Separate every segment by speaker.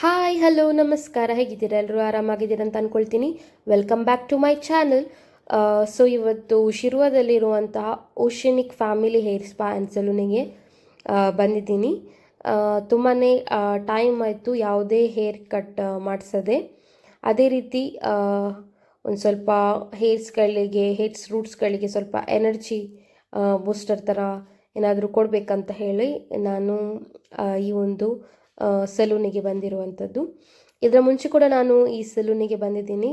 Speaker 1: Hi hello ನಮಸ್ಕಾರ. ಹೇಗಿದ್ದೀರಾ? ಎಲ್ಲರೂ ಆರಾಮಾಗಿದ್ದೀರಾ ಅಂತ ಅಂದ್ಕೊಳ್ತೀನಿ welcome back to my channel so ಇವತ್ತು ಶಿರ್ವದಲ್ಲಿರುವಂತಹ oceanic family hair spa and ಸಲೂನಿಗೆ ಬಂದಿದ್ದೀನಿ. ತುಂಬಾ ಟೈಮ್ ಆಯಿತು ಯಾವುದೇ ಹೇರ್ ಕಟ್ ಮಾಡಿಸದೆ. ಅದೇ ರೀತಿ ಒಂದು ಸ್ವಲ್ಪ ಹೇರ್ಸ್ಗಳಿಗೆ ಹೇರ್ಸ್ ರೂಟ್ಸ್ಗಳಿಗೆ ಸ್ವಲ್ಪ ಎನರ್ಜಿ ಬೂಸ್ಟರ್ ಥರ ಏನಾದರೂ ಕೊಡಬೇಕಂತ ಹೇಳಿ ನಾನು ಈ ಒಂದು ಸಲೂನಿಗೆ ಬಂದಿರುವಂಥದ್ದು. ಇದರ ಮುಂಚೆ ಕೂಡ ನಾನು ಈ ಸಲೂನಿಗೆ ಬಂದಿದ್ದೀನಿ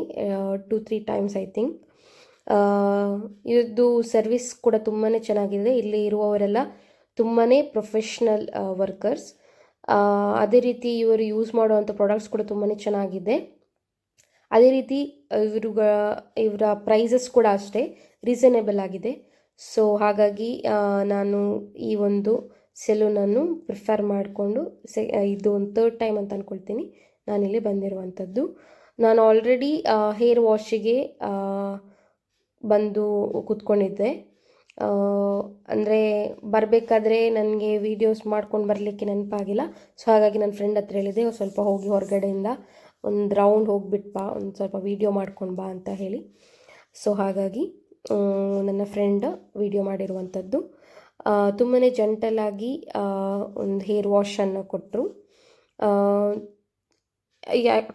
Speaker 1: two three times I think ಇದು ಸರ್ವಿಸ್ ಕೂಡ ತುಂಬಾ ಚೆನ್ನಾಗಿದೆ. ಇಲ್ಲಿ ಇರುವವರೆಲ್ಲ ತುಂಬಾ ಪ್ರೊಫೆಷ್ನಲ್ ವರ್ಕರ್ಸ್ ಅದೇ ರೀತಿ ಇವರು ಯೂಸ್ ಮಾಡುವಂಥ ಪ್ರಾಡಕ್ಟ್ಸ್ ಕೂಡ ತುಂಬಾ ಚೆನ್ನಾಗಿದೆ. ಅದೇ ರೀತಿ ಇವರು ಇವರ ಪ್ರೈಸಸ್ ಕೂಡ ಅಷ್ಟೇ ರೀಸನೇಬಲ್ ಆಗಿದೆ. ಸೊ ಹಾಗಾಗಿ ನಾನು ಈ ಒಂದು ಸೆಲೂನನ್ನು ಪ್ರಿಫರ್ ಮಾಡಿಕೊಂಡು ಸೆ ಇದು ಒಂದು ತರ್ಡ್ ಟೈಮ್ ಅಂತ ಅಂದ್ಕೊಳ್ತೀನಿ ನಾನಿಲ್ಲಿ ಬಂದಿರುವಂಥದ್ದು. ನಾನು ಆಲ್ರೆಡಿ ಹೇರ್ ವಾಶಿಗೆ ಬಂದು ಕೂತ್ಕೊಂಡಿದ್ದೆ. ಅಂದರೆ ಬರಬೇಕಾದ್ರೆ ನನಗೆ ವೀಡಿಯೋಸ್ ಮಾಡ್ಕೊಂಡು ಬರಲಿಕ್ಕೆ ನೆನಪಾಗಿಲ್ಲ. ಸೊ ಹಾಗಾಗಿ ನನ್ನ ಫ್ರೆಂಡ್ ಹತ್ರ ಹೇಳಿದೆ "ಒಂದ್ ಸ್ವಲ್ಪ ಹೋಗಿ ಹೊರಗಡೆಯಿಂದ ಒಂದು ರೌಂಡ್ ಹೋಗಿಬಿಟ್ಟು ಬಾ, ಒಂದು ಸ್ವಲ್ಪ ವೀಡಿಯೋ ಮಾಡ್ಕೊಂಡು ಬಾ, ಅಂತ ಹೇಳಿ. ಸೊ ಹಾಗಾಗಿ ನನ್ನ ಫ್ರೆಂಡ್ ವಿಡಿಯೋ ಮಾಡಿರುವಂಥದ್ದು. ತುಂಬಾ ಜಂಟಲಾಗಿ ಒಂದು ಹೇರ್ ವಾಶನ್ನು ಕೊಟ್ಟರು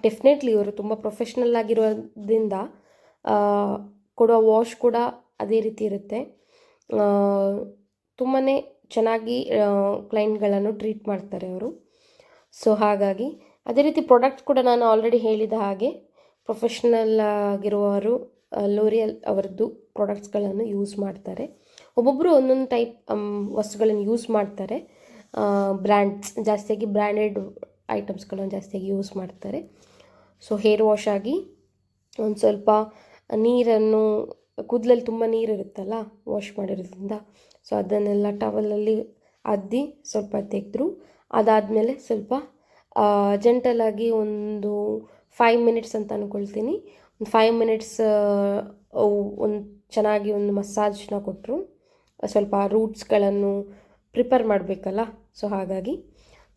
Speaker 1: ಡೆಫಿನೆಟ್ಲಿ ಇವರು ತುಂಬ ಪ್ರೊಫೆಷ್ನಲ್ ಆಗಿರೋದ್ರಿಂದ ಕೊಡುವ ಕೊಡೋ ವಾಶ್ ಕೂಡ ಅದೇ ರೀತಿ ಇರುತ್ತೆ. ತುಂಬಾ ಚೆನ್ನಾಗಿ ಕ್ಲೈಂಟ್ಗಳನ್ನು ಟ್ರೀಟ್ ಮಾಡ್ತಾರೆ ಅವರು. ಸೊ ಹಾಗಾಗಿ ಅದೇ ರೀತಿ ಪ್ರಾಡಕ್ಟ್ ಕೂಡ ನಾನು ಆಲ್ರೆಡಿ ಹೇಳಿದ ಹಾಗೆ ಪ್ರೊಫೆಷ್ನಲ್ ಆಗಿರುವವರು ಲೋರಿಯಲ್ ಅವರದ್ದು ಪ್ರಾಡಕ್ಟ್ಸ್ಗಳನ್ನು ಯೂಸ್ ಮಾಡ್ತಾರೆ. ಒಬ್ಬೊಬ್ಬರು ಒಂದೊಂದು ಟೈಪ್ ವಸ್ತುಗಳನ್ನು ಯೂಸ್ ಮಾಡ್ತಾರೆ. ಬ್ರ್ಯಾಂಡ್ಸ್ ಜಾಸ್ತಿಯಾಗಿ ಬ್ರ್ಯಾಂಡೆಡ್ ಐಟಮ್ಸ್ಗಳನ್ನು ಜಾಸ್ತಿಯಾಗಿ ಯೂಸ್ ಮಾಡ್ತಾರೆ. ಸೊ ಹೇರ್ ವಾಶ್ ಆಗಿ ಒಂದು ಸ್ವಲ್ಪ ನೀರನ್ನು, ಕೂದಲಲ್ಲಿ ತುಂಬ ನೀರಿರುತ್ತಲ್ಲ ವಾಶ್ ಮಾಡಿರೋದ್ರಿಂದ. ಸೊ ಅದನ್ನೆಲ್ಲ ಟವಲಲ್ಲಿ ಅದ್ದಿ ಸ್ವಲ್ಪ ತೆಗೆದ್ರು. ಅದಾದಮೇಲೆ ಸ್ವಲ್ಪ ಜಂಟಲಾಗಿ ಒಂದು ಫೈವ್ ಮಿನಿಟ್ಸ್ ಅಂತ ಅಂದ್ಕೊಳ್ತೀನಿ ಒಂದು ಫೈವ್ ಮಿನಿಟ್ಸ್ ಒಂದು ಚೆನ್ನಾಗಿ ಒಂದು ಮಸಾಜ್ನ ಕೊಟ್ಟರು ಸ್ವಲ್ಪ ರೂಟ್ಸ್ಗಳನ್ನು ಪ್ರಿಪೇರ್ ಮಾಡಬೇಕಲ್ಲ? ಸೊ, ಹಾಗಾಗಿ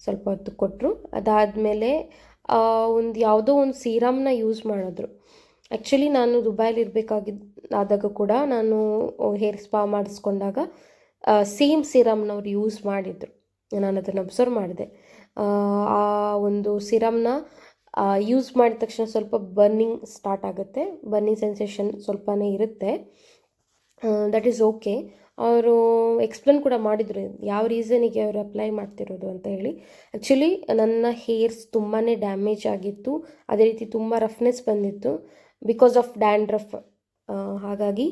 Speaker 1: ಸ್ವಲ್ಪ ಹೊತ್ತು ಕೊಟ್ಟರು ಅದಾದಮೇಲೆ ಒಂದು ಯಾವುದೋ ಒಂದು ಸೀರಮ್ನ ಯೂಸ್ ಮಾಡಿದ್ರು. ಆ್ಯಕ್ಚುಲಿ ನಾನು ದುಬೈಲಿ ಇರಬೇಕಾಗಿದ್ದ ಆದಾಗ ಕೂಡ ನಾನು ಹೇರ್ ಸ್ಪಾ ಮಾಡಿಸ್ಕೊಂಡಾಗ ಸೇಮ್ ಸಿರಮ್ನವ್ರು ಯೂಸ್ ಮಾಡಿದರು. ನಾನು ಅದನ್ನು ಅಬ್ಸರ್ವ್ ಮಾಡಿದೆ. ಆ ಒಂದು ಸಿರಮ್ನ ಯೂಸ್ ಮಾಡಿದ ತಕ್ಷಣ ಸ್ವಲ್ಪ ಬರ್ನಿಂಗ್ ಸ್ಟಾರ್ಟ್ ಆಗುತ್ತೆ. ಬರ್ನಿಂಗ್ ಸೆನ್ಸೇಷನ್ ಸ್ವಲ್ಪನೇ ಇರುತ್ತೆ. That is okay. ಅವರು ಎಕ್ಸ್ಪ್ಲೇನ್ ಕೂಡ ಮಾಡಿದರು ಯಾವ ರೀಸನಿಗೆ ಅವರು ಅಪ್ಲೈ ಮಾಡ್ತಿರೋದು ಅಂತ ಹೇಳಿ. ಆ್ಯಕ್ಚುಲಿ ನನ್ನ ಹೇರ್ಸ್ ತುಂಬಾ ಡ್ಯಾಮೇಜ್ ಆಗಿತ್ತು. ಅದೇ ರೀತಿ ತುಂಬ ರಫ್ನೆಸ್ ಬಂದಿತ್ತು. ಬಿಕಾಸ್ ಆಫ್ ಡ್ಯಾಂಡ್ರಫ್ ಹಾಗಾಗಿ,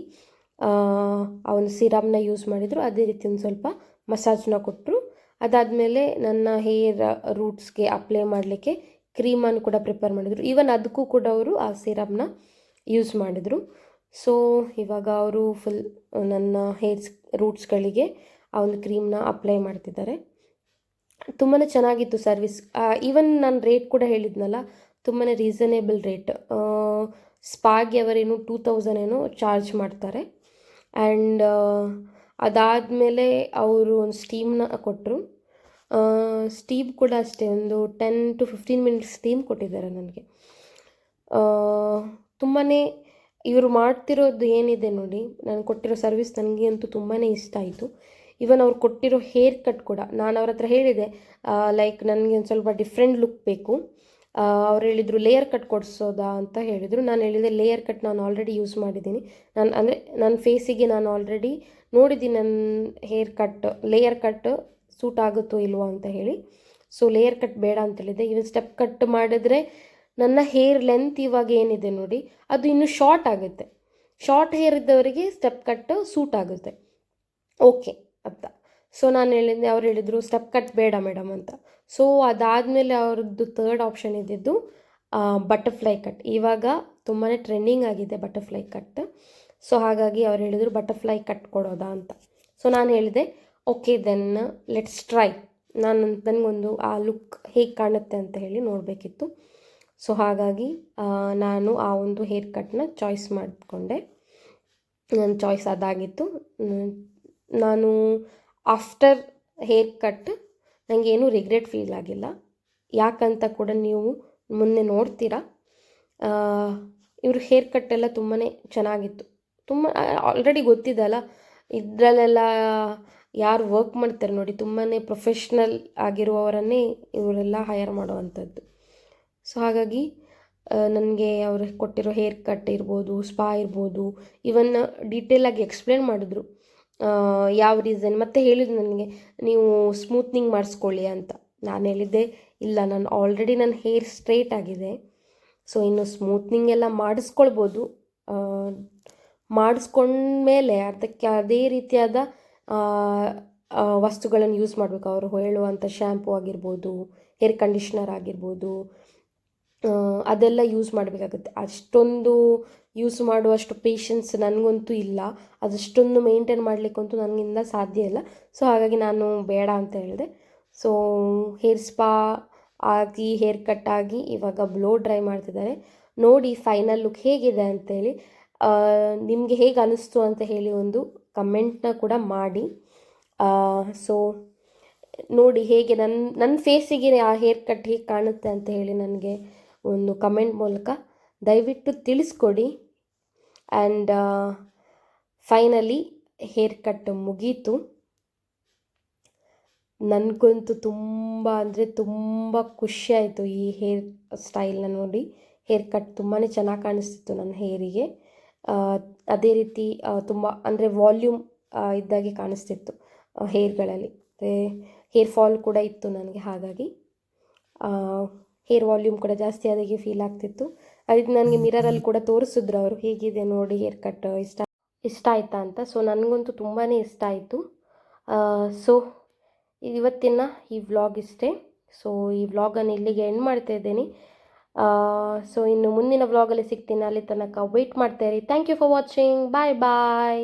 Speaker 1: ಆ ಒಂದು ಸಿರಮ್ನ ಯೂಸ್ ಮಾಡಿದರು. ಅದೇ ರೀತಿ ಒಂದು ಸ್ವಲ್ಪ ಮಸಾಜ್ನ ಕೊಟ್ಟರು ಅದಾದಮೇಲೆ ನನ್ನ ಹೇರ್ ರೂಟ್ಸ್ಗೆ ಅಪ್ಲೈ ಮಾಡಲಿಕ್ಕೆ ಕ್ರೀಮನ್ನು ಕೂಡ ಪ್ರಿಪೇರ್ ಮಾಡಿದರು. ಈವನ್ ಅದಕ್ಕೂ ಕೂಡ ಅವರು ಆ ಸಿರಮ್ನ ಯೂಸ್ ಮಾಡಿದರು. ಸೊ ಇವಾಗ ಅವರು ಫುಲ್ ನನ್ನ ಹೇರ್ಸ್ ರೂಟ್ಸ್ಗಳಿಗೆ ಆ ಒಂದು ಕ್ರೀಮ್ನ ಅಪ್ಲೈ ಮಾಡ್ತಿದ್ದಾರೆ. ತುಂಬಾ ಚೆನ್ನಾಗಿತ್ತು ಸರ್ವಿಸ್ ಈವನ್ ನಾನು ರೇಟ್ ಕೂಡ ಹೇಳಿದ್ನಲ್ಲ ತುಂಬಾ ರೀಸನೇಬಲ್ ರೇಟ್ ಸ್ಪಾಗೆ ಅವರೇನು ಟೂ ತೌಸಂಡ್ ಏನೋ ಚಾರ್ಜ್ ಮಾಡ್ತಾರೆ. ಆ್ಯಂಡ್ ಅದಾದಮೇಲೆ ಅವರು ಒಂದು ಸ್ಟೀಮ್ನ ಕೊಟ್ಟರು ಸ್ಟೀಮ್ ಕೂಡ ಅಷ್ಟೇ, ಒಂದು ten to fifteen minutes steam ಕೊಟ್ಟಿದ್ದಾರೆ ನನಗೆ. ತುಂಬಾ ಇವರು ಮಾಡ್ತಿರೋದು ಏನಿದೆ ನೋಡಿ, ನಾನು ಕೊಟ್ಟಿರೋ ಸರ್ವಿಸ್ ನನಗೆ ಅಂತೂ ತುಂಬಾ ಇಷ್ಟ ಆಯಿತು. ಇವನ್ ಅವ್ರು ಕೊಟ್ಟಿರೋ ಹೇರ್ ಕಟ್ ಕೂಡ, ನಾನು ಅವ್ರ ಹತ್ರ ಹೇಳಿದೆ ಲೈಕ್ ನನಗೆ ಒಂದು ಸ್ವಲ್ಪ ಡಿಫ್ರೆಂಟ್ ಲುಕ್ ಬೇಕು. ಅವ್ರು ಹೇಳಿದರು ಲೇಯರ್ ಕಟ್ ಕೊಡಿಸೋದಾ ಅಂತ ಹೇಳಿದರು. ನಾನು ಹೇಳಿದೆ ಲೇಯರ್ ಕಟ್ ನಾನು ಆಲ್ರೆಡಿ ಯೂಸ್ ಮಾಡಿದ್ದೀನಿ. ನಾನು ಅಂದರೆ ನನ್ನ ಫೇಸಿಗೆ ನಾನು ಆಲ್ರೆಡಿ ನೋಡಿದ್ದೀನಿ ನನ್ನ hair cut layer cut suit ಆಗುತ್ತೋ ಇಲ್ವೋ ಅಂತ ಹೇಳಿ. ಸೊ ಲೇಯರ್ ಕಟ್ ಬೇಡ ಅಂತ ಹೇಳಿದೆ. ಇವನ್ ಸ್ಟೆಪ್ ಕಟ್ ಮಾಡಿದ್ರೆ ನನ್ನ ಹೇರ್ ಲೆಂತ್ ಇವಾಗ ಏನಿದೆ ನೋಡಿ, ಅದು ಇನ್ನೂ ಶಾರ್ಟ್ ಆಗುತ್ತೆ. ಶಾರ್ಟ್ ಹೇರ್ ಇದ್ದವರಿಗೆ ಸ್ಟೆಪ್ ಕಟ್ ಸೂಟ್ ಆಗುತ್ತೆ. ಓಕೆ ಅಂತ ಸೊ ನಾನು ಹೇಳಿದ್ದೆ ಅವ್ರು ಹೇಳಿದರು ಸ್ಟೆಪ್ ಕಟ್ ಬೇಡ ಮೇಡಮ್ ಅಂತ. ಸೊ ಅದಾದಮೇಲೆ ಅವ್ರದ್ದು ತರ್ಡ್ ಆಪ್ಷನ್ ಇದ್ದಿದ್ದು ಬಟರ್ಫ್ಲೈ ಕಟ್ ಇವಾಗ ತುಂಬಾ ಟ್ರೆಂಡಿಂಗ್ ಆಗಿದೆ ಬಟರ್ಫ್ಲೈ ಕಟ್ ಸೊ ಹಾಗಾಗಿ ಅವ್ರು ಹೇಳಿದರು ಬಟರ್ಫ್ಲೈ ಕಟ್ ಕೊಡೋದಾ ಅಂತ. ಸೊ ನಾನು ಹೇಳಿದೆ ಓಕೆ ದೆನ್ ಲೆಟ್ಸ್ ಟ್ರೈ ನಾನು ನನಗೊಂದು, ಆ ಲುಕ್ ಹೇಗೆ ಕಾಣುತ್ತೆ ಅಂತ ಹೇಳಿ ನೋಡಬೇಕಿತ್ತು. ಸೊ ಹಾಗಾಗಿ ನಾನು ಆ ಒಂದು ಹೇರ್ ಕಟ್ನ ಚಾಯ್ಸ್ ಮಾಡಿಕೊಂಡೆ. ನನ್ನ ಚಾಯ್ಸ್ ಅದಾಗಿತ್ತು. ನಾನು ಆಫ್ಟರ್ ಹೇರ್ ಕಟ್ ನನಗೇನು ರಿಗ್ರೆಟ್ ಫೀಲ್ ಆಗಿಲ್ಲ. ಯಾಕಂತ ಕೂಡ ನೀವು ಮುಂದೆ ನೋಡ್ತೀರಾ? ಇವ್ರ ಹೇರ್ ಕಟ್ ಎಲ್ಲ ತುಂಬಾ ಚೆನ್ನಾಗಿತ್ತು. ತುಂಬ ಆಲ್ರೆಡಿ ಗೊತ್ತಿದ್ದಲ್ಲ ಇದರಲ್ಲೆಲ್ಲ ಯಾರು ವರ್ಕ್ ಮಾಡ್ತಾರೆ ನೋಡಿ ತುಂಬಾ ಪ್ರೊಫೆಷ್ನಲ್ ಆಗಿರುವವರನ್ನೇ ಇವರೆಲ್ಲ ಹೈಯರ್ ಮಾಡುವಂಥದ್ದು. ಸೊ ಹಾಗಾಗಿ ನನಗೆ ಅವರು ಕೊಟ್ಟಿರೋ ಹೇರ್ ಕಟ್ ಇರ್ಬೋದು, ಸ್ಪಾ ಇರ್ಬೋದು ಇವನ್ ಡೀಟೇಲಾಗಿ ಎಕ್ಸ್ಪ್ಲೇನ್ ಮಾಡಿದ್ರು. ಯಾವ ರೀಸನ್ ಮತ್ತು ಹೇಳಿದ್ರು ನನಗೆ, ನೀವು ಸ್ಮೂತ್ನಿಂಗ್ ಮಾಡಿಸ್ಕೊಳ್ಳಿ ಅಂತ. ನಾನು ಹೇಳಿದ್ದೆ, ಇಲ್ಲ, ನಾನು ಆಲ್ರೆಡಿ ನನ್ನ ಹೇರ್ ಸ್ಟ್ರೈಟ್ ಆಗಿದೆ. ಸೊ ಇನ್ನು ಸ್ಮೂತ್ನಿಂಗ್ ಎಲ್ಲ ಮಾಡಿಸ್ಕೊಳ್ಬೋದು. ಮಾಡಿಸ್ಕೊಂಡ್ಮೇಲೆ ಅದಕ್ಕೆ ಅದೇ ರೀತಿಯಾದ ವಸ್ತುಗಳನ್ನು ಯೂಸ್ ಮಾಡಬೇಕು. ಅವರು ಹೇಳುವಂಥ ಶ್ಯಾಂಪು ಆಗಿರ್ಬೋದು ಹೇರ್ ಕಂಡೀಷ್ನರ್ ಆಗಿರ್ಬೋದು ಅದೆಲ್ಲ ಯೂಸ್ ಮಾಡಬೇಕಾಗುತ್ತೆ. ಅಷ್ಟೊಂದು ಯೂಸ್ ಮಾಡುವಷ್ಟು ಪೇಷನ್ಸ್ ನನಗಂತೂ ಇಲ್ಲ. ಅದಷ್ಟೊಂದು ಮೇಂಟೈನ್ ಮಾಡಲಿಕ್ಕಂತೂ ನನಗಿಂದ ಸಾಧ್ಯ ಇಲ್ಲ. ಸೊ ಹಾಗಾಗಿ ನಾನು ಬೇಡ ಅಂತ ಹೇಳಿದೆ. ಸೊ ಹೇರ್ ಸ್ಪಾ ಆಗಿ ಹೇರ್ ಕಟ್ ಆಗಿ ಇವಾಗ ಬ್ಲೋ ಡ್ರೈ ಮಾಡ್ತಿದ್ದಾರೆ. ನೋಡಿ ಫೈನಲ್ ಲುಕ್ ಹೇಗಿದೆ ಅಂತೇಳಿ. ನಿಮಗೆ ಹೇಗೆ ಅನಿಸ್ತು ಅಂತ ಹೇಳಿ ಒಂದು ಕಮೆಂಟ್ನ ಕೂಡ ಮಾಡಿ. ಸೊ ನೋಡಿ ಹೇಗೆ ನನ್ನ ನನ್ನ ಫೇಸಿಗೆ ಆ ಹೇರ್ ಕಟ್ ಹೇಗೆ ಕಾಣುತ್ತೆ ಅಂತ ಹೇಳಿ ನನಗೆ ಒಂದು ಕಮೆಂಟ್ ಮೂಲಕ ದಯವಿಟ್ಟು ತಿಳಿಸ್ಕೊಡಿ. ಆ್ಯಂಡ್ ಫೈನಲಿ ಹೇರ್ ಕಟ್ ಮುಗೀತು. ನನಗಂತೂ ತುಂಬ ಅಂದರೆ ತುಂಬ ಖುಷಿ ಆಯಿತು ಈ ಹೇರ್ ಸ್ಟೈಲ್ನ ನೋಡಿ. ಹೇರ್ ಕಟ್ ತುಂಬಾ ಚೆನ್ನಾಗಿ ಕಾಣಿಸ್ತಿತ್ತು ನನ್ನ ಹೇರಿಗೆ ಅದೇ ರೀತಿ ತುಂಬ ಅಂದರೆ ವಾಲ್ಯೂಮ್ ಇದ್ದಾಗೆ ಕಾಣಿಸ್ತಿತ್ತು ಹೇರ್ಗಳಲ್ಲಿ ಹೇರ್ ಫಾಲ್ ಕೂಡ ಇತ್ತು ನನಗೆ ಹಾಗಾಗಿ. ಹೇರ್ ವಾಲ್ಯೂಮ್ ಕೂಡ ಜಾಸ್ತಿ ಆದಾಗೆ ಫೀಲ್ ಆಗ್ತಿತ್ತು. ಅದಕ್ಕೆ ನನಗೆ ಮಿರರಲ್ಲಿ ಕೂಡ ತೋರಿಸಿದ್ರು ಅವರು, ಹೇಗಿದೆ ನೋಡಿ ಹೇರ್ ಕಟ್ ಇಷ್ಟ ಇಷ್ಟ ಆಯ್ತಾ ಅಂತ. ಸೊ ನನಗಂತೂ ತುಂಬಾ ಇಷ್ಟ ಆಯಿತು. ಸೊ ಇವತ್ತಿನ ಈ ವ್ಲಾಗ್ ಇಷ್ಟೇ. ಸೊ ಈ ವ್ಲಾಗನ್ನು ಇಲ್ಲಿಗೆ ಎಂಡ್ ಮಾಡ್ತಾ ಇದ್ದೀನಿ. ಸೊ ಇನ್ನು ಮುಂದಿನ ವ್ಲಾಗಲ್ಲಿ ಸಿಗ್ತೀನಿ. ಅಲ್ಲಿ ತನಕ ವೆಯ್ಟ್ ಮಾಡ್ತಾ ಇರಿ. Thank you for watching bye bye